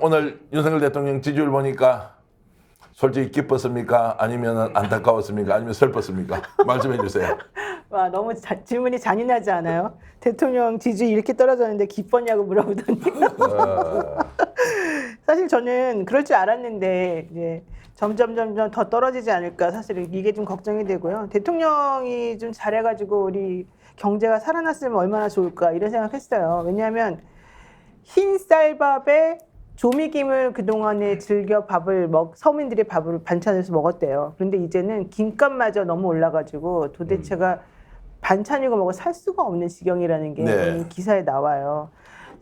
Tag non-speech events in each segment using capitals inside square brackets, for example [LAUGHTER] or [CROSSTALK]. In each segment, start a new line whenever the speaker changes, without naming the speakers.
오늘 윤석열 대통령 지지율 보니까 솔직히 기뻤습니까? 아니면 안타까웠습니까? 아니면 슬펐습니까? 말씀해 주세요. [LAUGHS]
와 너무 자- 질문이 잔인하지 않아요? 대통령 지지 이렇게 떨어졌는데 기뻤냐고 물어보더니
어, [LAUGHS]
사실 저는 그럴 줄 알았는데 이제 점점 점점 더 떨어지지 않을까 사실 이게 좀 걱정이 되고요. 대통령이 좀 잘해가지고 우리 경제가 살아났으면 얼마나 좋을까 이런 생각했어요. 왜냐하면 흰 쌀밥에 조미김을 그동안에 즐겨 밥을 먹 서민들이 밥을 반찬에서 먹었대요. 그런데 이제는 김값마저 너무 올라가지고 도대체가 반찬이고 뭐고 살 수가 없는 지경이라는 게
네.
이 기사에 나와요.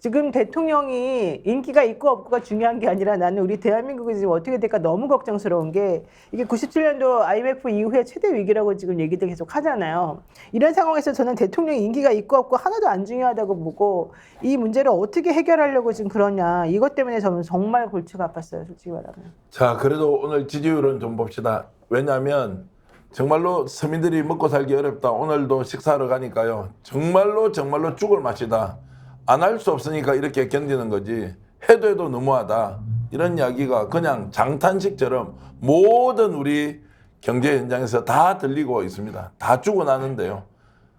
지금 대통령이 인기가 있고 없고가 중요한 게 아니라 나는 우리 대한민국이 지금 어떻게 될까 너무 걱정스러운 게 이게 97년도 IMF 이후에 최대 위기라고 지금 얘기들 계속 하잖아요. 이런 상황에서 저는 대통령 인기가 있고 없고 하나도 안 중요하다고 보고 이 문제를 어떻게 해결하려고 지금 그러냐 이것 때문에 저는 정말 골치가 아팠어요 솔직히 말하면.
자, 그래도 오늘 지지율은 좀 봅시다. 왜냐하면 정말로 서민들이 먹고 살기 어렵다. 오늘도 식사하러 가니까요. 정말로 정말로 죽을 맛이다. 안 할 수 없으니까 이렇게 견디는 거지. 해도 해도 너무하다. 이런 이야기가 그냥 장탄식처럼 모든 우리 경제 현장에서 다 들리고 있습니다. 다 죽어나는데요.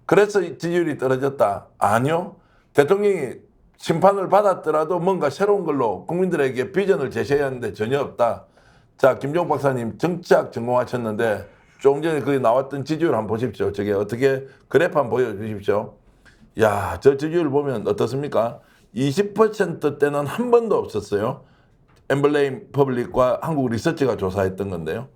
그래서 이 지지율이 떨어졌다. 아니요. 대통령이 심판을 받았더라도 뭔가 새로운 걸로 국민들에게 비전을 제시해야 하는데 전혀 없다. 자, 김종 박사님 정치학 전공하셨는데 조금 전에 거기 나왔던 지지율 한번 보십시오. 저게 어떻게 그래프 한번 보여주십시오. 야, 저 지지율 보면 어떻습니까? 20% 때는 한 번도 없었어요. 엠블레임 퍼블릭과 한국 리서치가 조사했던 건데요.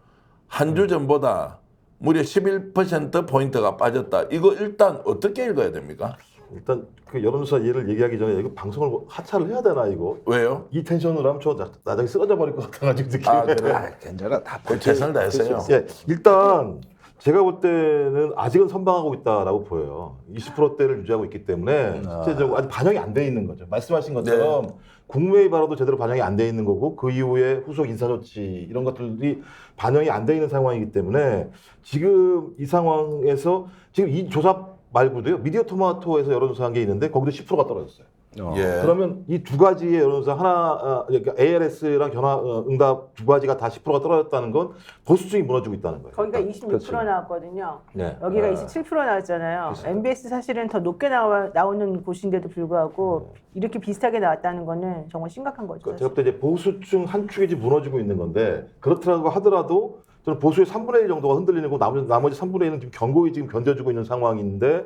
한 주 전보다 무려 11% 포인트가 빠졌다. 이거 일단 어떻게 읽어야 됩니까?
일단 그 여론조사 예를 얘기하기 전에 이거 방송을 하차를 해야 되나 이거
왜요?
이 텐션으로 하면 저 나- 나중에 쓰러져 버릴 것 같아가지고 느낌이
아, 그래요?
아, 괜찮아. 다
거의 최선을 다했어요.
예, 일단 제가 볼 때는 아직은 선방하고 있다라고 보여요. 20%대를 유지하고 있기 때문에 실제적으로 아직 반영이 안 돼 있는 거죠. 말씀하신 것처럼
네.
국무회의 발언도 제대로 반영이 안 돼 있는 거고 그 이후에 후속 인사 조치 이런 것들이 반영이 안 돼 있는 상황이기 때문에 지금 이 상황에서 지금 이 조사 말고도요 미디어 토마토에서 여론조사한 게 있는데 거기도 10%가 떨어졌어요.
어.
예.
그러면 이 두 가지의 여론조사 하나 어, 그러니까 ALS랑 전화 어, 응답 두 가지가 다 10%가 떨어졌다는 건 보수층이 무너지고 있다는 거예요.
거기가 26%
그렇지.
나왔거든요.
네.
여기가
아.
27% 나왔잖아요.
그렇죠.
MBS 사실은 더 높게 나와, 나오는 곳인데도 불구하고
네.
이렇게 비슷하게 나왔다는 거는 정말 심각한 거죠.
그러니까. 제가 볼 때 이제 보수층 한 축이 지금 무너지고 있는 건데 그렇더라고 하더라도 저는 보수의 3분의 1 정도가 흔들리는 거 나머지 나머지 3분의 1은 지금 견고히 지금 견뎌주고 있는 상황인데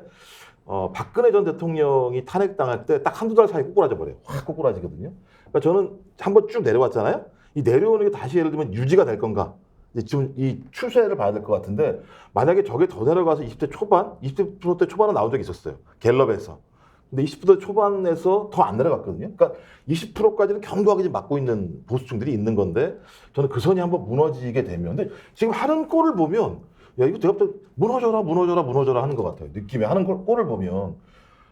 어, 박근혜 전 대통령이 탄핵당할 때 딱 한두 달 사이 꼬꾸라져 버려요. 확 꼬꾸라지거든요. 그러니까 저는 한번 쭉 내려왔잖아요. 이 내려오는 게 다시 예를 들면 유지가 될 건가? 이제 지금 이 추세를 봐야 될 것 같은데 만약에 저게 더 내려가서 20대 초반, 20대 초반에 나온 적이 있었어요. 갤럽에서. 근데 20대 초반에서 더 안 내려갔거든요. 그러니까 20%까지는 견고하게 지금 막고 있는 보수층들이 있는 건데 저는 그 선이 한번 무너지게 되면 근데 지금 하는 꼴을 보면 야 이거 볼때 무너져라 무너져라 무너져라 하는 것 같아요. 느낌이 하는 꼴, 꼴을 보면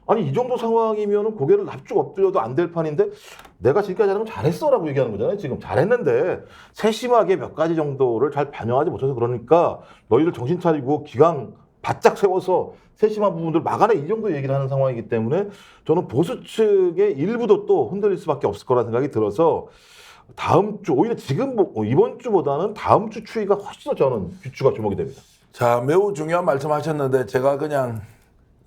아니 이 정도 상황이면은 고개를 납죽 엎드려도 안 될 판인데 내가 지금까지 하는 건 잘했어라고 얘기하는 거잖아요. 지금 잘했는데 세심하게 몇 가지 정도를 잘 반영하지 못해서 그러니까 너희들 정신 차리고 기강 바짝 세워서 세심한 부분들 막아내 이 정도 얘기를 하는 상황이기 때문에 저는 보수 측의 일부도 또 흔들릴 수밖에 없을 거라 생각이 들어서 다음 주 오히려 지금 보- 어, 이번 주보다는 다음 주 추이가 훨씬 더 저는 귀추가 주목이 됩니다.
자, 매우 중요한 말씀하셨는데 제가 그냥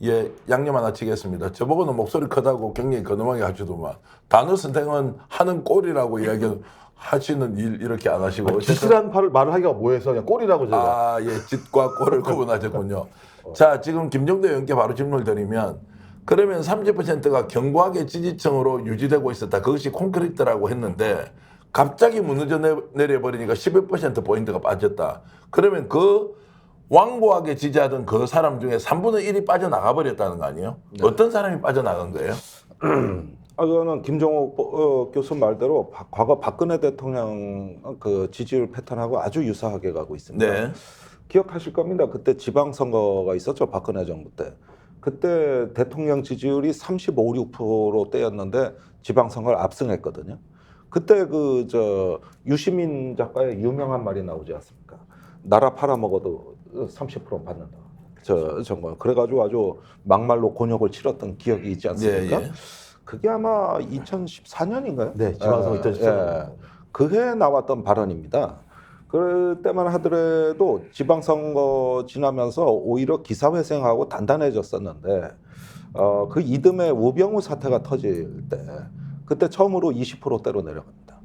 예 양념 하나 치겠습니다. 저보고는 목소리 크다고 굉장히 거놈하게 하시더만 단어 선택은 하는 꼴이라고 이야기 하시는 일 이렇게 안 하시고 어쨌든
지시란 말을, 말을 하기가 뭐해서 그냥 꼴이라고 제가
아, 예, 짓과 꼴을 구분하셨군요. [LAUGHS] 자, 지금 김정대 의원께 바로 질문을 드리면 그러면 30%가 견고하게 지지층으로 유지되고 있었다. 그것이 콘크리트라고 했는데 갑자기 무너져 내- 내려버리니까 11% 포인트가 빠졌다. 그러면 그 완고하게 지지하던 그 사람 중에 3분의 1이 빠져나가 버렸다는 거 아니에요? 어떤 사람이 빠져나간 거예요? [CLEARS THROAT]
아, 그거는 김종옥 어, 교수 말대로 바- 과거 박근혜 대통령 그 지지율 패턴하고 아주 유사하게 가고 있습니다.
네.
기억하실 겁니다. 그때 지방선거가 있었죠. 박근혜 정부 때. 그때 대통령 지지율이 35, 6%대였는데 지방선거를 압승했거든요. 그때 그 저 유시민 작가의 유명한 말이 나오지 않습니까? 나라 팔아먹어도 30% 받는다. 저 정말 그래가지고 아주 막말로 곤욕을 치렀던 기억이 있지 않습니까?
예, 예.
그게 아마 2014년인가요?
네, 지방선거 2014년.
그해 나왔던 발언입니다. 그때만 하더라도 지방선거 지나면서 오히려 기사회생하고 단단해졌었는데 어, 그 이듬해 우병우 사태가 터질 때 그때 처음으로 20%대로 내려갑니다.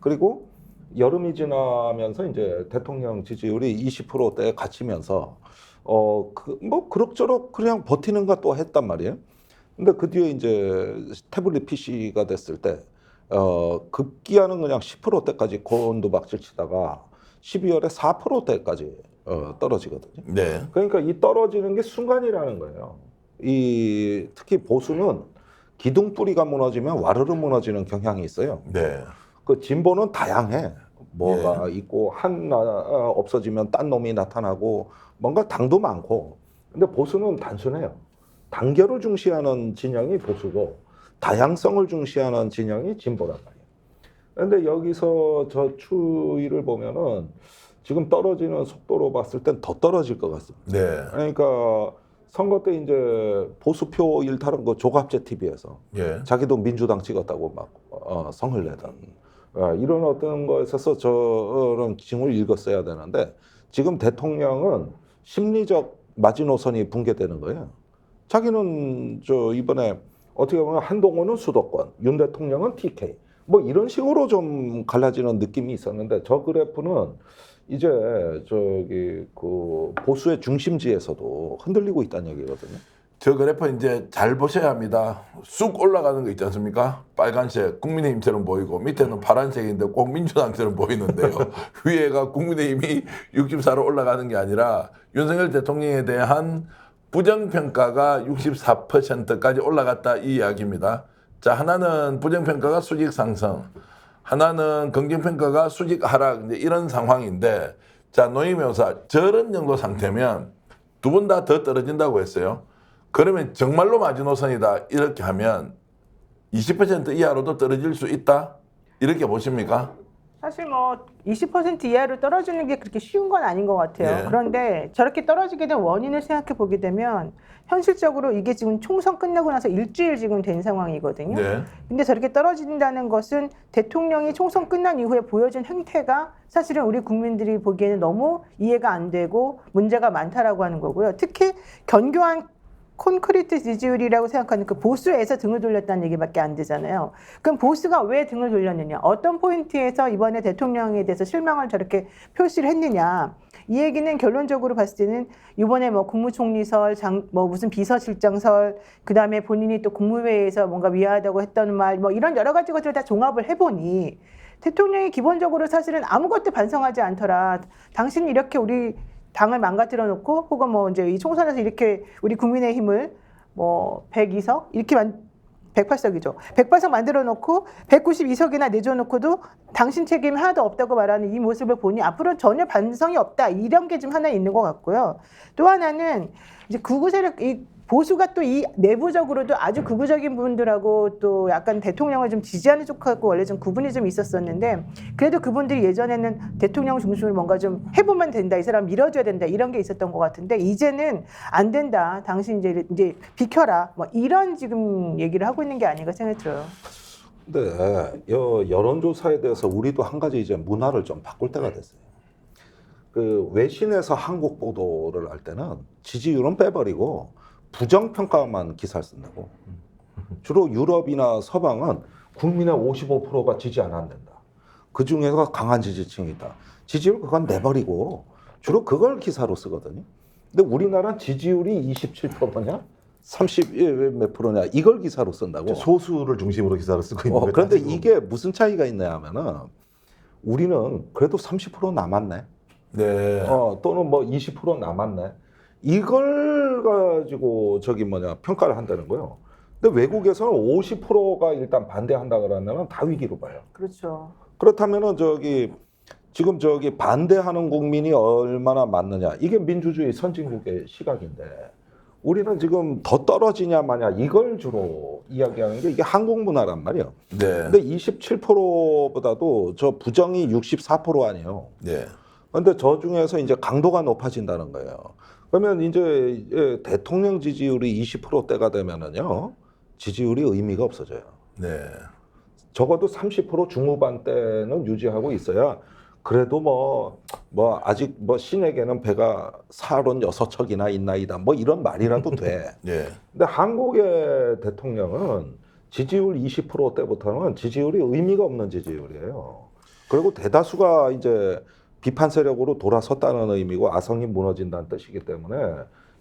그리고 여름이 지나면서 이제 대통령 지지율이 20%대에 갇히면서 어, 그, 뭐 그럭저럭 그냥 버티는가 또 했단 말이에요. 근데 그 뒤에 이제 태블릿 PC가 됐을 때 어, 급기야는 그냥 10%대까지 곤두박질 치다가 12월에 4%대까지 어, 떨어지거든요.
네.
그러니까 이 떨어지는 게 순간이라는 거예요. 이 특히 보수는 기둥 뿌리가 무너지면 와르르 무너지는 경향이 있어요.
네.
그 진보는 다양해. 뭐가 있고 하나 없어지면 딴 놈이 나타나고 뭔가 당도 많고. 근데 보수는 단순해요. 단결을 중시하는 진영이 보수고 다양성을 중시하는 진영이 진보란 말이에요. 근데 여기서 저 추이를 보면은 지금 떨어지는 속도로 봤을 땐 더 떨어질 것 같습니다.
네.
그러니까 선거 때 이제 보수표 일탈한 거 조갑제 TV에서
예.
자기도 민주당 찍었다고 막 어, 성을 내던 어, 이런 어떤 거에 있어서 저런 징을 읽었어야 되는데 지금 대통령은 심리적 마지노선이 붕괴되는 거예요. 자기는 저 이번에 어떻게 보면 한동훈은 수도권, 윤 대통령은 TK 뭐 이런 식으로 좀 갈라지는 느낌이 있었는데 저 그래프는 이제 저기 그 보수의 중심지에서도 흔들리고 있다는 얘기거든요.
저 그래프 이제 잘 보셔야 합니다. 쑥 올라가는 거 있지 않습니까? 빨간색 국민의힘처럼 보이고 밑에는 파란색인데 꼭 민주당처럼 보이는데요. [LAUGHS] 위에가 국민의힘이 64로 올라가는 게 아니라 윤석열 대통령에 대한 부정평가가 64%까지 올라갔다 이 이야기입니다. 자 하나는 부정평가가 수직 상승, 하나는 긍정평가가 수직 하락 이제 이런 상황인데 자 노이명사 저런 정도 상태면 두 분 다 더 떨어진다고 했어요. 그러면 정말로 마지노선이다 이렇게 하면 20% 이하로도 떨어질 수 있다 이렇게 보십니까?
사실 뭐 20% 이하로 떨어지는 게 그렇게 쉬운 건 아닌 것 같아요.
네.
그런데 저렇게 떨어지게 된 원인을 생각해 보게 되면 현실적으로 이게 지금 총선 끝나고 나서 일주일 지금 된 상황이거든요.
네.
근데 저렇게 떨어진다는 것은 대통령이 총선 끝난 이후에 보여준 행태가 사실은 우리 국민들이 보기에는 너무 이해가 안 되고 문제가 많다라고 하는 거고요. 특히 견고한 콘크리트 지지율이라고 생각하는 그 보수에서 등을 돌렸다는 얘기밖에 안 되잖아요. 그럼 보수가 왜 등을 돌렸느냐? 어떤 포인트에서 이번에 대통령에 대해서 실망을 저렇게 표시를 했느냐? 이 얘기는 결론적으로 봤을 때는 이번에 뭐 국무총리설, 장, 뭐 무슨 비서실장설, 그 다음에 본인이 또 국무회의에서 뭔가 위하다고 했던 말, 뭐 이런 여러 가지 것들을 다 종합을 해보니 대통령이 기본적으로 사실은 아무것도 반성하지 않더라. 당신 이렇게 우리 당을 망가뜨려 놓고 혹은 뭐 이제 이 총선에서 이렇게 우리 국민의 힘을 뭐 102석 이렇게 만 108석이죠. 108석 만들어 놓고 192석이나 내줘 놓고도 당신 책임 하나도 없다고 말하는 이 모습을 보니 앞으로 전혀 반성이 없다. 이런 게 좀 하나 있는 것 같고요. 또 하나는 이제 구구 세력 이 보수가 또 이 내부적으로도 아주 극우적인 분들하고 또 약간 대통령을 좀 지지하는 쪽하고 원래 좀 구분이 좀 있었었는데 그래도 그분들이 예전에는 대통령 중심으로 뭔가 좀 해보면 된다 이 사람 밀어줘야 된다 이런 게 있었던 것 같은데 이제는 안 된다 당신 이제 이제 비켜라 뭐 이런 지금 얘기를 하고 있는 게 아닌가 생각이 들어요.
근데 여, 여론조사에 대해서 우리도 한 가지 이제 문화를 좀 바꿀 때가 됐어요. 그 외신에서 한국 보도를 할 때는 지지율은 빼버리고 부정평가만 기사를 쓴다고. 주로 유럽이나 서방은 국민의 55%가 지지 안 한다. 그 중에서 강한 지지층이 있다. 지지율 그건 내버리고 주로 그걸 기사로 쓰거든요. 근데 우리나라는 지지율이 27%냐? 30몇 프로냐? 이걸 기사로 쓴다고.
소수를 중심으로 기사를 쓰고 있는
어. 그런데
지금.
이게 무슨 차이가 있냐 하면은 우리는 그래도 30% 남았네.
네.
어, 또는 뭐 20% 남았네. 이걸 가지고 저기 뭐냐 평가를 한다는 거예요. 근데 외국에서는 50%가 일단 반대한다 그러면은 다 위기로 봐요.
그렇죠.
그렇다면은 저기 지금 저기 반대하는 국민이 얼마나 많느냐 이게 민주주의 선진국의 시각인데 우리는 지금 더 떨어지냐 마냐 이걸 주로 이야기하는 게 이게 한국 문화란 말이에요.
네.
근데 27%보다도 저 부정이 64% 아니에요.
네.
근데 저 중에서 이제 강도가 높아진다는 거예요. 그러면 이제 예, 대통령 지지율이 20%대가 되면은요. 지지율이 의미가 없어져요.
네.
적어도 30% 중후반대는 유지하고 있어야 그래도 뭐, 뭐, 아직 뭐 신에게는 배가 사론 여섯 척이나 있나이다. 뭐 이런 말이라도 돼. [LAUGHS]
예.
근데 한국의 대통령은 지지율 20%대부터는 지지율이 의미가 없는 지지율이에요. 그리고 대다수가 이제 비판 세력으로 돌아섰다는 의미고 아성이 무너진다는 뜻이기 때문에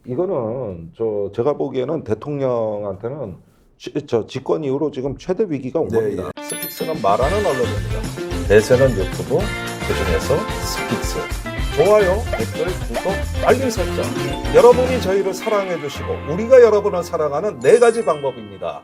이거는 저 제가 보기에는 대통령한테는 지- 저 집권 이후로 지금 최대 위기가 온
네,
겁니다. 스픽스는 말하는 언론입니다. 대세는 유튜브, 그중에서 스픽스. 좋아요, 댓글, 구독, 알림 설정. 여러분이 저희를 사랑해 주시고 우리가 여러분을 사랑하는 네 가지 방법입니다.